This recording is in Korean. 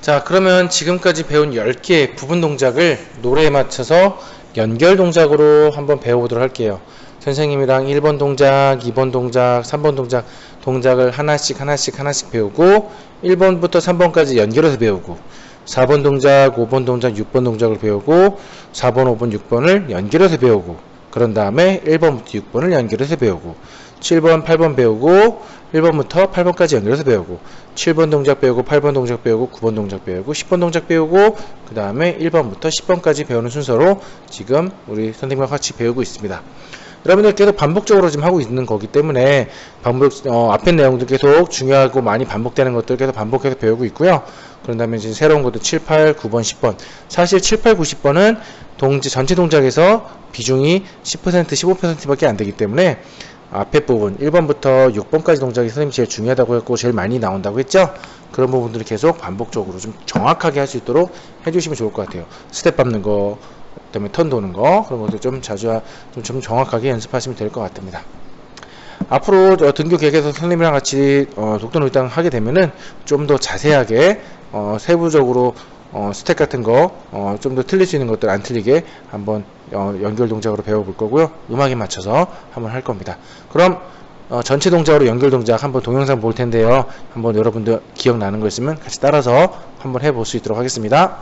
자, 그러면 지금까지 배운 10개의 부분 동작을 노래에 맞춰서 연결 동작으로 한번 배워보도록 할게요. 선생님이랑 1번 동작, 2번 동작, 3번 동작, 동작을 하나씩 하나씩 하나씩 배우고 1번부터 3번까지 연결해서 배우고 4번 동작, 5번 동작, 6번 동작을 배우고 4번, 5번, 6번을 연결해서 배우고 그런 다음에 1번부터 6번을 연결해서 배우고 7번, 8번 배우고 1번부터 8번까지 연결해서 배우고 7번 동작 배우고 8번 동작 배우고 9번 동작 배우고 10번 동작 배우고 그 다음에 1번부터 10번까지 배우는 순서로 지금 우리 선생님과 같이 배우고 있습니다. 여러분들 계속 반복적으로 지금 하고 있는 거기 때문에 반복 어, 앞에 내용도 계속 중요하고 많이 반복되는 것들 계속 반복해서 배우고 있고요. 그런 다음에 이제 새로운 것도 7, 8, 9번, 10번. 사실 7, 8, 9, 10번은 동 전체 동작에서 비중이 10%, 15%밖에 안 되기 때문에 앞에 부분 1번부터 6번까지 동작이 선생님이 제일 중요하다고 했고 제일 많이 나온다고 했죠. 그런 부분들을 계속 반복적으로 좀 정확하게 할 수 있도록 해주시면 좋을 것 같아요. 스텝 밟는 거, 그다음에 턴 도는 거 그런 것들 좀 자주 하- 좀, 좀 정확하게 연습하시면 될 것 같습니다. 앞으로 어, 등교 계획에서 선생님이랑 같이 어, 독도 놀이땅 하게 되면은 좀 더 자세하게 어, 세부적으로 어, 스텝 같은 거 어, 좀더 틀릴 수 있는 것들 안 틀리게 한번 어, 연결 동작으로 배워볼 거고요. 음악에 맞춰서 한번 할 겁니다. 그럼 어, 전체 동작으로 연결 동작 한번 동영상 볼 텐데요. 한번 여러분들 기억나는 거 있으면 같이 따라서 한번 해볼 수 있도록 하겠습니다.